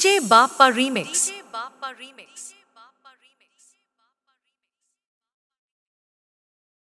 DJ Bappa remix. DJ Bappa remix